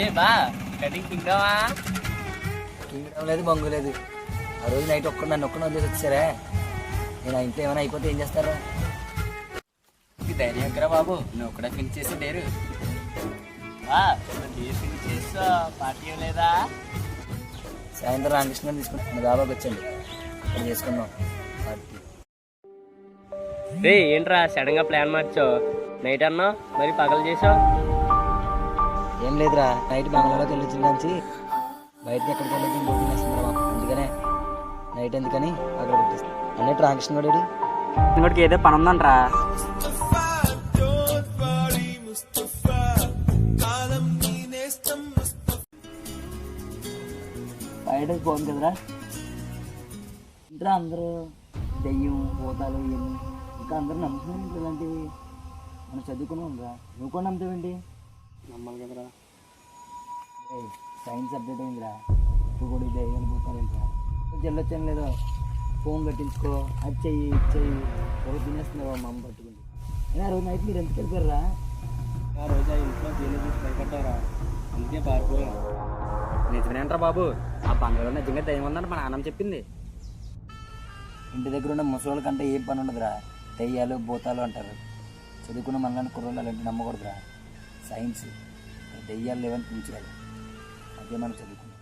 ఏ బా కటింగ్ లేదు బొంగు లేదు. ఆ రోజు నైట్ ఒక్క నన్ను ఒక్కన వదిలేసి వచ్చారే? నేను ఆ ఇంట్లో ఏమైనా అయిపోతే ఏం చేస్తారా? ఇది ధైర్యం ఎక్కరా బాబు నువ్వు కూడా ఫినిష్ చేసి లేరు. బా ఫినిష్ చేస్తా పార్టీ లేదా సాయంత్రం రామకృష్ణ తీసుకుని మన దాబాకి వచ్చండి అక్కడ చేసుకుందాం పార్టీ రే ఏంట్రా సడన్గా ప్లాన్ మార్చావు? నైట్ అన్నా మరి పగలు చేసావు? ఏం లేదురా నైట్ బంగ్లాలోకి వెళ్ళి నుంచి బయటకి ఎక్కడికి వెళ్ళి వేస్తున్నారు మాకు అందుకనే నైట్ ఎందుకని అక్కడ పెట్టేస్తాం. అన్నట్టు రామకృష్ణ గడి ఇంకోటికి ఏదో పని ఉందంట్రా. బయటకు పోను కదరా. ఇంట్లో అందరూ దెయ్యం భూతాలు ఇవన్నీ. ఇంకా అందరూ నమ్ముతున్నాం ఇలాంటివి మనం చదువుకున్నాం రా. నువ్వు కూడా నమ్ముతావేంటి? నమ్మాలి కదరా. సైన్స్ అప్డేట్ అయిందిరా. ఇప్పుడు కూడా ఇదే ఏం పోతారంటరా చెల్లొచ్చాను లేదో ఫోన్ కట్టించుకో అది చెయ్యి ఇది చెయ్యి ఎవరు తినేస్తున్నారు మా అమ్మ పట్టుకుంది. అయినా ఆ రోజు నైట్ మీరు ఎందుకు వెళ్ళిపోయారా? ఆ రోజు ఆ ఇంట్లో జైలు చూసి భయపడ్డారా అందుకే పారిపోయాం నిజమేంట్రా బాబు? ఆ బంగారు నిజంగా దయ్యం ఉందని మా నాన్నమ్మ చెప్పింది. ఇంటి దగ్గర ఉన్న ముసలోళ్ళ కంటే ఏం పని ఉండదురా. దెయ్యాలు భూతాలు అంటారు. చదువుకున్న మనలాంటి కుర్రోళ్ళు అలాంటి నమ్మకూడదురా. సైన్స్ దెయ్యాలు లేవని పెంచాలి అదే మనం చదువుకున్నాం.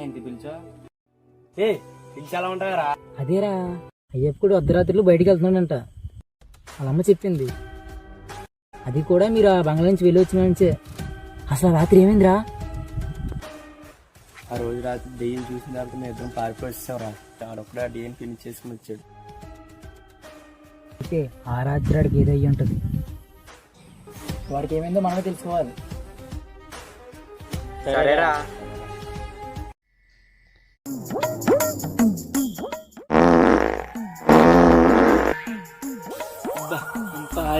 ఏంటి పిలిచా? ఏ పిలిచి ఎలా ఉంటారా అదేరా అయ్యప్ప కూడా అర్ధరాత్రులు బయటికి వెళ్తున్నాడంట. వాళ్ళ అమ్మ చెప్పింది. అది కూడా మీరు ఆ బంగ్లా నుంచి వెళ్ళి వచ్చిన నుంచే. అసలు ఆ రాత్రి ఏమైందిరా? ఆ రోజు రాత్రి దెయ్యం చూసిన తర్వాత మేము ఇద్దరం పారిపోయి వచ్చేసాం ఆడొక్కడ డేని ఫినిష్ చేసుకుని వచ్చాడు. అయితే ఆ రాత్రి ఆడికి ఏదో అయ్యి ఉంటుంది? వాడికి ఏమైందో మనమే తెలుసుకోవాలి. సరేరా.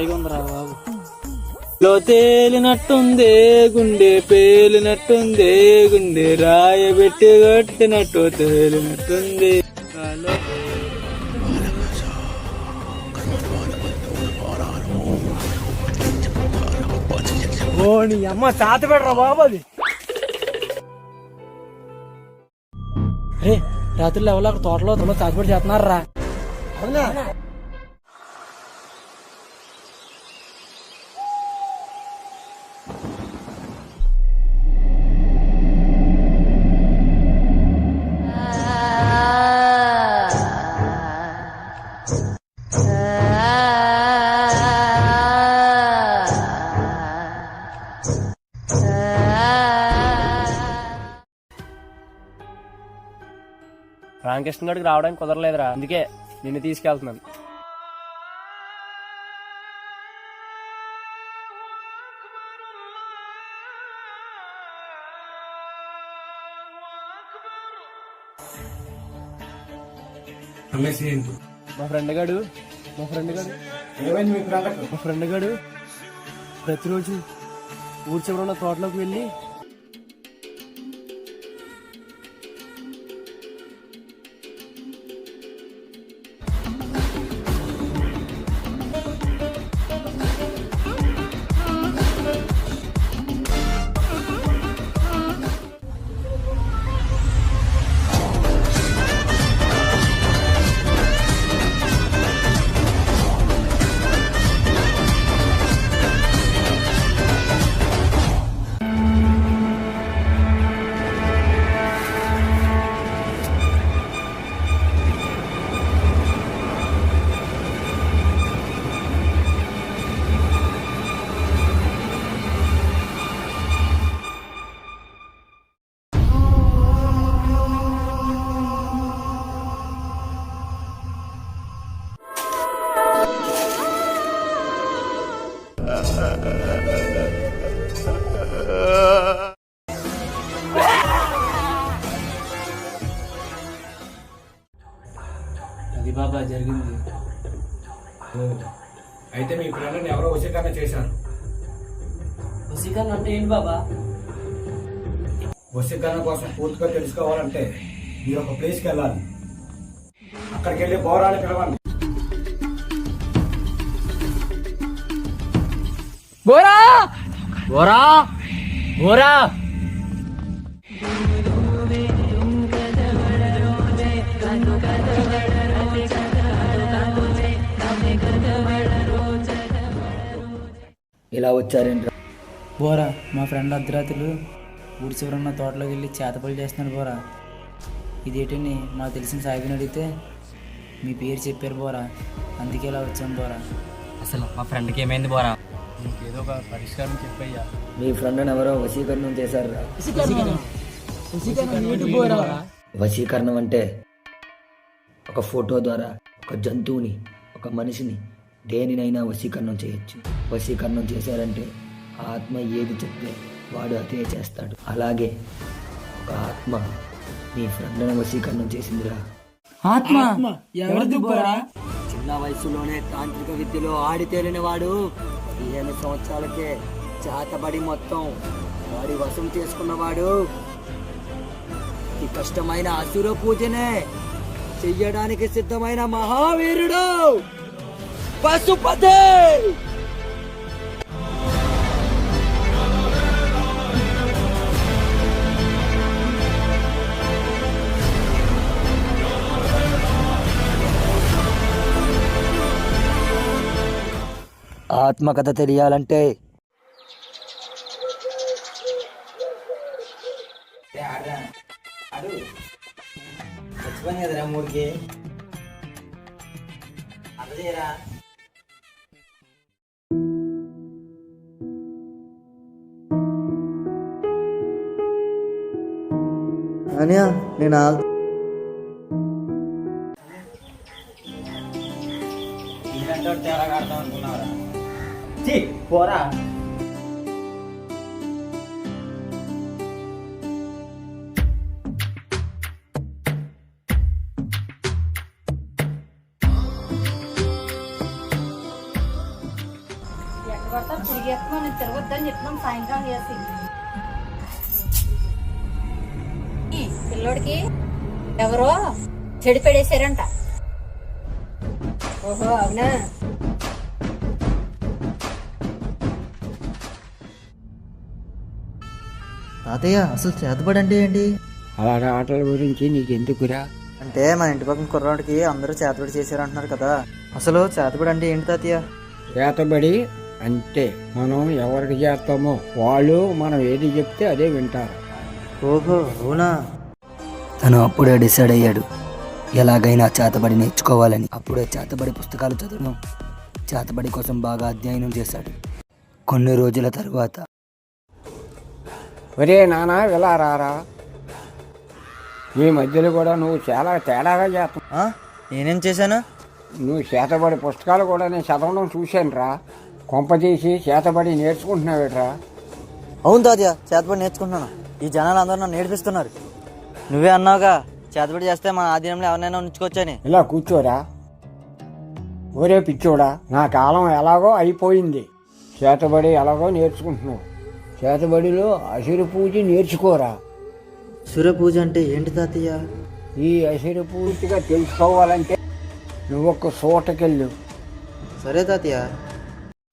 హాయిగా ఉందిరా బాబు. లో తేలినట్టుంది గుండె పేలినట్టుంది గుండె రాయబెట్టి కట్టినట్టు తేలినట్టుంది. ఓ నీ అమ్మ తాత పెట్టరా బాబు అది. రే రాత్రులు ఎవరో అక్కడ తోటలో తోటలో తాతపడి చేస్తున్నారా అవునా? రామకృష్ణ గడికి రావడానికి కుదరలేదురా. అందుకే నిన్ను తీసుకెళ్తున్నాను. మా ఫ్రెండ్ గాడు మా ఫ్రెండ్ గాడు. మా ఫ్రెండ్ గాడు ప్రతిరోజు ఊరి చివర ఉన్న తోటలోకి వెళ్ళి అది బాబా జరిగింది. అయితే మీ పిల్లల్ని ఎవరో వశీకరణ చేశారు? వశీకరణ అంటే ఏంటి బాబా? వశీకరణ కోసం పూర్తిగా తెలుసుకోవాలంటే మీరు ఒక ప్లేస్కి వెళ్ళాలి. అక్కడికి వెళ్ళి బోరాలు పిలవండి. బోరా! బోరా! బోరా! ఇలా వచ్చారేంట్రా? బోరా మా ఫ్రెండ్ అర్ధరాత్రులు ఊరి చివరన్న తోటలోకి వెళ్ళి చేతపల్లి చేస్తున్నాడు బోరా. ఇదేంటని మాకు తెలిసిన సాయిబిని అడిగితే మీ పేరు చెప్పారు బోరా. అందుకే ఇలా వచ్చాం బోరా. అసలు మా ఫ్రెండ్కి ఏమైంది బోరా? ఏదో ఒక పరిష్కారం చెప్పయ్యా. మీ ఫ్రెండ్ని ఎవరో వశీకరణం చేశారురా వశీకరణం అంటే ఒక ఫోటో ద్వారా ఒక జంతువుని ఒక మనిషిని దేనినైనా వశీకరణం చేయొచ్చు. వశీకరణం చేశారంటే ఆత్మ ఏది చెప్తే వాడు అదే చేస్తాడు. అలాగే ఒక ఆత్మ మీ ఫ్రెండ్ని వశీకరణం చేసిందిరా. ఆత్మ ఎవరిది బోరా చిన్న వయసులోనే తాంత్రిక విద్యలో ఆడి తేలిన వాడు పదిహేను సంవత్సరాలకే చేతబడి మొత్తం వాడి వశం చేసుకున్నవాడు. ఈ కష్టమైన అసుర పూజనే చెయ్యడానికి సిద్ధమైన మహావీరుడు. పశుపతి! ఆత్మకథ తెలియాలంటే చచ్చిపోయింది కదరా మూడికి అందజేయరా అనియా నేను అనుకున్నారా? పోరా. ఎక్కడ పడతా తిరిగేస్తున్నాం నేను తిరగొద్దని చెప్పినాం. సాయంత్రం చేసి. పిల్లోడికి ఎవరో చెడి పెడేశారంట. ఓహో అవునా? తాతయ్య అసలు చేతబడి అంటే ఏంటి? అలాంటి ఆటల గురించి నీకు ఎందుకురా అంటే మన ఇంటి పక్కన కుర్రాడికి అందరూ చేతబడి చేశారు అంటున్నారు కదా. అసలు చేతబడి అంటే ఏంటి తాతయ్య? చేతబడి అంటే మనం ఎవరికి చేస్తామో వాళ్ళు మనం ఏది చెప్తే అదే వింటారు. ఓహో అవునా? తను అప్పుడే డిసైడ్ అయ్యాడు. ఎలాగైనా చేతబడి నేర్చుకోవాలని. అప్పుడే చేతబడి పుస్తకాలు చదవడం చేతబడి కోసం బాగా అధ్యయనం చేశాడు. కొన్ని రోజుల తరువాత ఒరే నాన్న ఇలా రారా? ఈ మధ్యలో కూడా నువ్వు చాలా తేడాగా చేస్తావు ఆ? నేనేం చేశాను? నువ్వు చేతబడి పుస్తకాలు కూడా నేను చదవడం చూశాను రా. కొంపదీసి చేతబడి నేర్చుకుంటున్నావేట్రా? అవును తాతయ్య చేతబడి నేర్చుకుంటున్నాను. ఈ జనాలు అందరూ నన్ను నేర్పిస్తున్నారు. నువ్వే అన్నావుగా చేతబడి చేస్తే మన ఆధీనంలో ఎవరినైనా ఉంచుకోవచ్చని. ఇలా కూర్చోరా. ఒరే పిచ్చోడా నా కాలం ఎలాగో అయిపోయింది. చేతబడి ఎలాగో నేర్చుకుంటున్నావు. చేతబడిలో అసురు పూజ నేర్చుకోరా. సూర్య పూజ అంటే ఏంటి తాతయ్య? ఈ అసురు పూర్తిగా తెలుసుకోవాలంటే నువ్వు ఒక్క చోటకెళ్ళు. సరే తాతయ్య.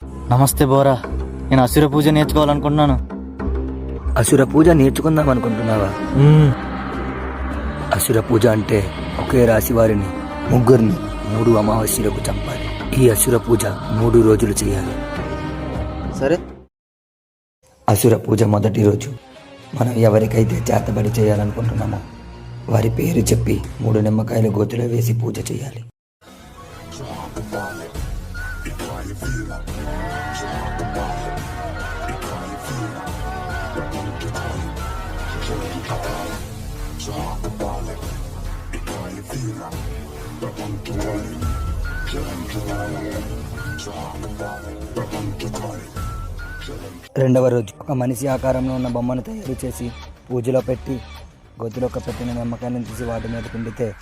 నమస్తే బోరా. నేను అసుర పూజ నేర్చుకోవాలనుకుంటున్నాను. అసుర పూజ నేర్చుకుందాం అనుకుంటున్నావా? అసుర పూజ అంటే ఒకే రాశి వారిని ముగ్గురిని మూడు అమావాస్యలకు చంపాలి. ఈ అసుర పూజ మూడు రోజులు చేయాలి. సరే. అసుర పూజ మొదటి రోజు మనం ఎవరికైతే చేతబడి చేయాలనుకుంటున్నామో వారి పేరు చెప్పి మూడు నిమ్మకాయలు గోతులో వేసి పూజ చేయాలి. రెండవ రోజు ఒక మనిషి ఆకారంలో ఉన్న బొమ్మను తయారు చేసి పూజలో పెట్టి గొద్దులోకి పెట్టిన నిమ్మకాయలను తీసి వాటి మీద పిండితే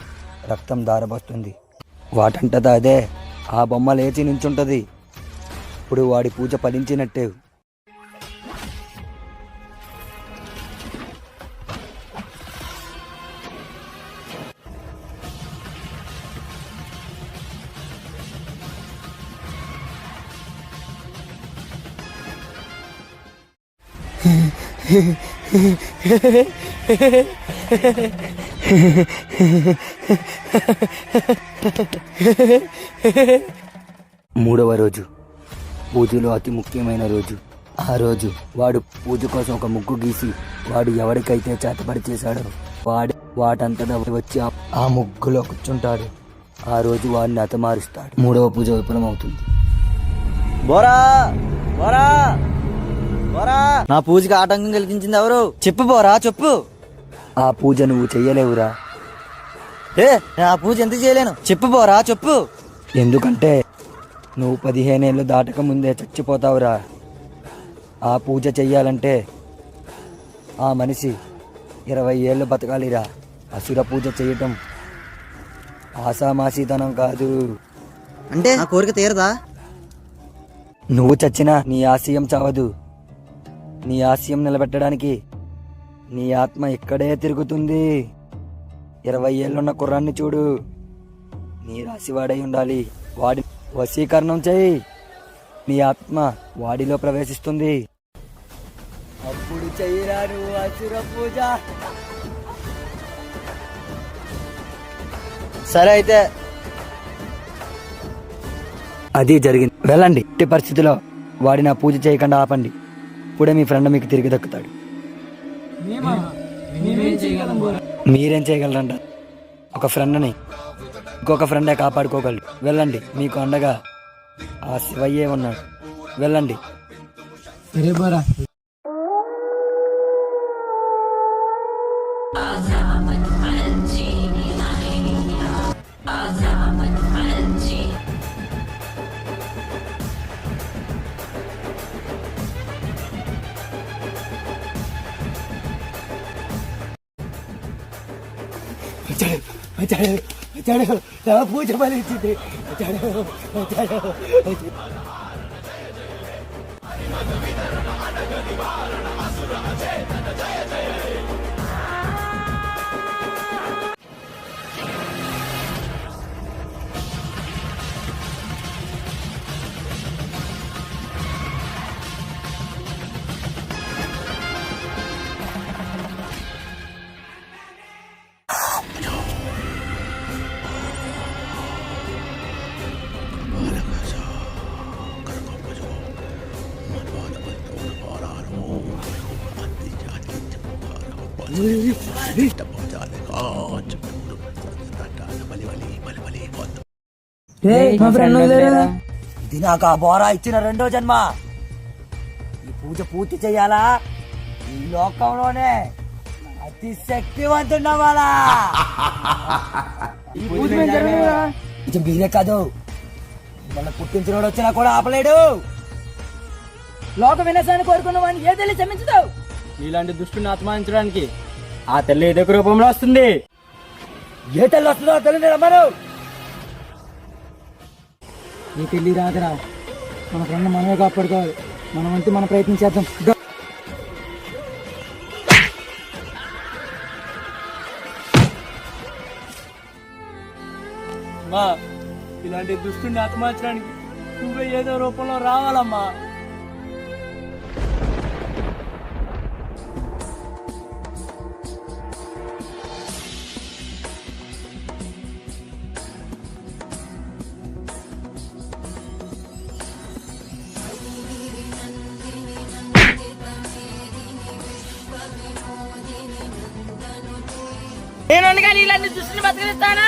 రక్తం దారబోస్తుంది వాటంటదా అదే? ఆ బొమ్మ లేచి నించుంటుంది. ఇప్పుడు వాడి పూజ ఫలించినట్టే. మూడవ రోజు. పూజలో అతి ముఖ్యమైన రోజు. ఆ రోజు వాడు పూజ కోసం ఒక ముగ్గు గీసి వాడు ఎవరికైతే చేతపడి చేశాడో వాడు వాటంతటా వచ్చి ఆ- ముగ్గులో కూర్చుంటాడు. ఆ రోజు వాడిని అతమారుస్తాడు మూడవ పూజ విఫలమవుతుంది. బోరా! బోరా! నా పూజకి ఆటంకం కలిగించింది ఎవరు? చెప్పు బోరా చెప్పు. ఆ పూజ నువ్వు చెయ్యలేవురా. ఏ నేను ఆ పూజ ఎందుకు చేయలేను? చెప్పు బోరా చెప్పు. ఎందుకంటే నువ్వు పదిహేనేళ్ళు దాటక ముందే చచ్చిపోతావురా. ఆ పూజ చెయ్యాలంటే ఆ మనిషి ఇరవై ఏళ్ళు బతకాలిరా. అసుర పూజ చేయటం ఆసామాసీతనం కాదు. అంటే నా కోరిక తీరదా? నువ్వు చచ్చినా నీ ఆశయం చావదు. నీ ఆశయం నిలబెట్టడానికి నీ ఆత్మ ఇక్కడే తిరుగుతుంది. ఇరవై ఏళ్ళున్న కుర్రాన్ని చూడు. నీ రాశివాడై ఉండాలి. వాడి వశీకరణం చేయి. నీ ఆత్మ వాడిలో ప్రవేశిస్తుంది. అప్పుడు చెయ్యరా అసుర పూజ. సరే అయితే. అది జరిగింది. వెళ్ళండి. ఇట్టి పరిస్థితిలో వాడి నా పూజ చేయకుండా ఆపండి. ఇప్పుడే మీ ఫ్రెండ్ మీకు తిరిగి దక్కుతాడు. మీరేం చేయగలరంట? ఒక ఫ్రెండ్ని ఇంకొక ఫ్రెండే కాపాడుకోగలరు వెళ్ళండి మీకు అండగా ఆ శివయ్యే ఉన్నాడు. వెళ్ళండి. సరే బోరా. పూజ ఫలించింది మా ఫ్రెండ్ వదిలేరా ఇది నాకు ఆ బోరా ఇచ్చిన రెండో జన్మ. ఈ పూజ పూర్తి చెయ్యాలా ఈ లోకంలోనే అతి శక్తివంతున్నవాలా ఈ పూజ ఇది మీరే కాదు. మన పుట్టించినోడు వచ్చినా కూడా ఆపలేడు. లోక వినాశాన్ని కోరుకున్న వాడిని ఏ తెలియ క్షమించుతావు ఇలాంటి దుష్టుని ఆత్మానించడానికి ఆ తల్లి ఏదో రూపంలో వస్తుంది. ఏ తల్లి వస్తుందో తల్లిని రమ్మను నీ తల్లి రాదురా. మన ఫ్రెండ్ మనమే కాపాడుకోవాలి. మనం అంతా మనం ప్రయత్నం చేద్దాం. ఇలాంటి దుష్టుని అతమార్చడానికి నువ్వే ఏదో రూపంలో రావాలమ్మా. నేను అనగా ఇలాంటి దృష్టిని బతికిస్తానా